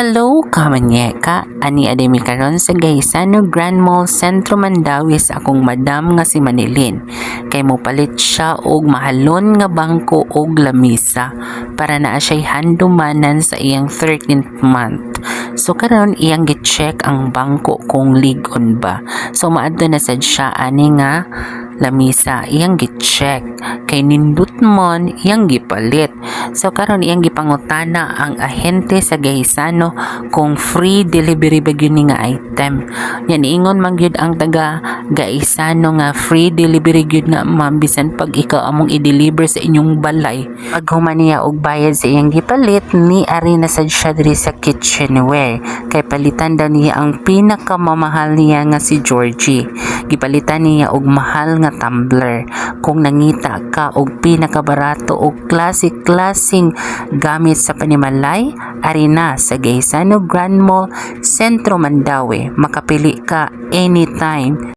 Hello, kamanyeka. Ani ademi karon sa Gaisano Grand Mall Centro Mandawi sa akong madam nga si Manilin. Kay mo palit siya og mahalon nga bangko og lamisa para naa siya'y handumanan sa iyang 13th month. So karon iyang gi-check ang bangko kung ligon ba. So maadto na sad siya ani nga lamisa iyang gi-check kay nindot mon iyang gipalit. So karon iyang gipangutana ang ahente sa Gahisano kung free delivery ba gyud nga item. Yan ingon man gyud ang taga Gaisano nga free delivery gyud nga ma'am bisan pag ikaw among i-deliver sa inyong balay. Pag human niya og bayad sa iyang gipalit ni ari na sad siya diri sa kitchenware kay palitan daw niya ang pinakamamahal niya nga si Georgie. Gipalitan niya og mahal nga tumbler. Kung nangita ka og pinakabarato og classic-classing gamit sa panimalay, ari na sa Gaisano Grand Mall, Sentro Mandawi. Makapili ka anytime